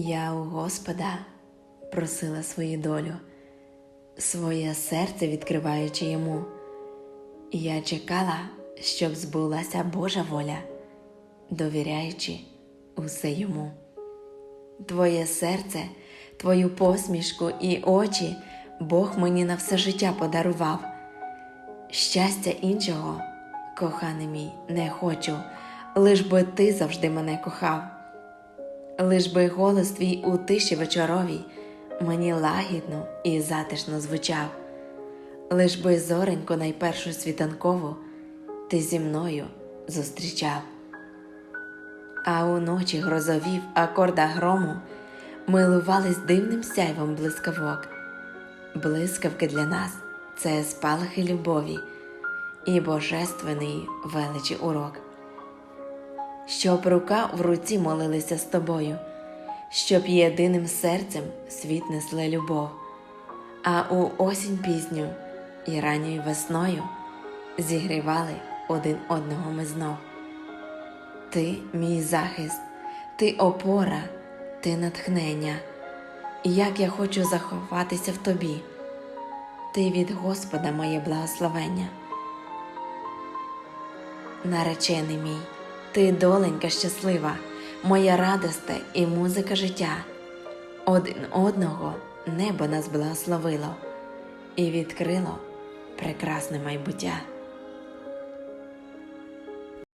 Я у Господа просила свою долю, своє серце відкриваючи йому. Я чекала, щоб збулася Божа воля, довіряючи усе йому. Твоє серце, твою посмішку і очі Бог мені на все життя подарував. Щастя іншого, коханий мій, не хочу, лиш би ти завжди мене кохав. Лиш би голос твій у тиші вечоровій мені лагідно і затишно звучав, лиш би зореньку найпершу світанкову ти зі мною зустрічав. А уночі грозові в акордах грому милувались дивним сяйвом блискавок. Блискавки для нас це спалахи любові і божественний величі урок щоб рука в руці молилися з тобою, щоб єдиним серцем світ несли любов, а у осінь пізню і ранньою весною зігрівали один одного ми знов. Ти мій захист, ти опора, ти натхнення, як я хочу заховатися в тобі, ти від Господа моє благословення. Наречений мій, ти доленька щаслива, моя радосте і музика життя. Один одного небо нас благословило і відкрило прекрасне майбуття.